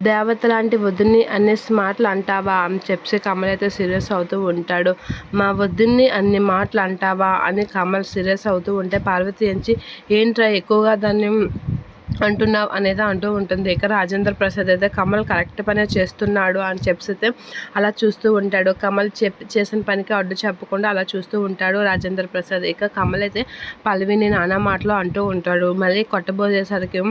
దేవత లాంటి వదిన్ని అన్ని మాటలు అంటావా? అని చెప్పి కమల్ అయితే సీరియస్ అవుతూ ఉంటాడు. మా వదిన్ని అన్ని మాటలు అంటావా? అని కమల్ సీరియస్ అవుతూ ఉంటే పార్వతి ఎంచి ఏంట్రా ఎక్కువగా దాన్ని అంటున్నావు? అనేది అంటూ ఉంటుంది. ఇక రాజేంద్ర ప్రసాద్ అయితే కమల్ కరెక్ట్ పనే చేస్తున్నాడు అని చెప్పితే అలా చూస్తూ ఉంటాడు. కమల్ చెప్ చేసిన పనికి అడ్డు చెప్పకుండా అలా చూస్తూ ఉంటాడు రాజేంద్ర ప్రసాద్. ఇక కమల్ అయితే పల్లవిని నానా మాటలు అంటూ ఉంటాడు. మళ్ళీ కొట్టబోయేసరికి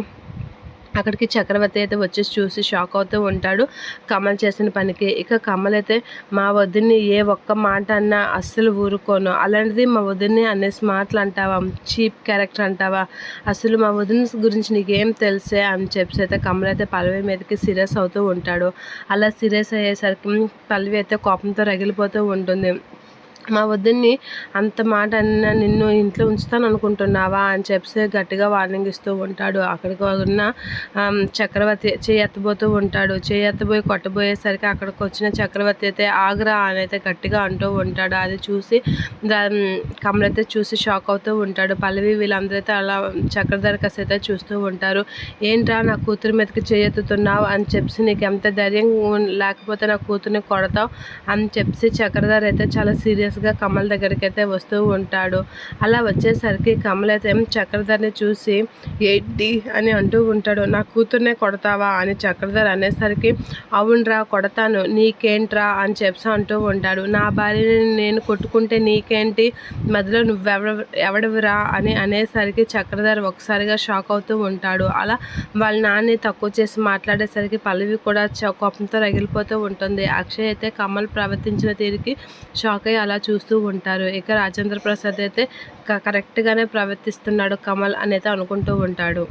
అక్కడికి చక్రవర్తి అయితే వచ్చేసి చూసి షాక్ అవుతూ ఉంటాడు. కమల్ చేసిన పనికి ఇక కమల్ అయితే మా వదిన్ని ఏ ఒక్క మాట అన్నా అస్సలు ఊరుకోను. అలాంటిది మా వదిన్ని అనేసి మాటలు అంటావా? చీప్ క్యారెక్టర్ అంటావా? అసలు మా వదిన గురించి నీకేం తెలిసే? అని చెప్పి అయితే కమల్ అయితే పల్లవి మీదకి సీరియస్ అవుతూ ఉంటాడు. అలా సీరియస్ అయ్యేసరికి పల్లవి అయితే కోపంతో రగిలిపోతూ ఉంటుంది. మా వద్దని అంత మాట అన్న నిన్ను ఇంట్లో ఉంచుతాను అనుకుంటున్నావా అని చెప్పి గట్టిగా వార్నింగ్ ఇస్తూ ఉంటాడు. అక్కడికి ఉన్న చక్రవర్తి చేయి ఎత్తబోతూ ఉంటాడు. చేయి ఎత్తబోయి కొట్టబోయేసరికి అక్కడికి వచ్చిన చక్రవర్తి అయితే ఆగ్రా అని అయితే గట్టిగా అంటూ ఉంటాడు. అది చూసి కమలైతే చూసి షాక్ అవుతూ ఉంటాడు. పల్లవి వీళ్ళందరూ అయితే అలా చక్రధర కసి అయితే చూస్తూ ఉంటారు. ఏంట్రా నా కూతురు మీదకి చేయెత్తుతున్నావు అని చెప్పి నీకు ఎంత ధైర్యం లేకపోతే నా కూతుర్ని కొడతావు? అని చెప్పి చక్రధర అయితే చాలా సీరియస్ వరుసగా కమల్ దగ్గరికి అయితే వస్తూ ఉంటాడు. అలా వచ్చేసరికి కమల్ అయితే చక్రధర్ని చూసి ఏంటి? అని అంటూ ఉంటాడు. నా కూతుర్నే కొడతావా? అని చక్రధర్ అనేసరికి అవునరా కొడతాను. నీకేంట్రా? అని చెప్పి అంటూ ఉంటాడు. నా భార్యని నేను కొట్టుకుంటే నీకేంటి? మధ్యలో నువ్వెవ ఎవడవిరా? అని అనేసరికి చక్రధర్ ఒకసారిగా షాక్ అవుతూ ఉంటాడు. అలా వాళ్ళ నాన్నని తక్కువ చేసి మాట్లాడేసరికి పల్లవి కూడా కోపంతో రగిలిపోతూ ఉంటుంది. అక్షయ్ అయితే కమల్ ప్రవర్తించిన తీరికి షాక్ అయ్యి అలా చూస్తూ ఉంటారు. ఇక రాజేంద్ర ప్రసాద్ అయితే కరెక్ట్గానే ప్రవర్తిస్తున్నాడు కమల్ అని అయితే అనుకుంటూ ఉంటాడు.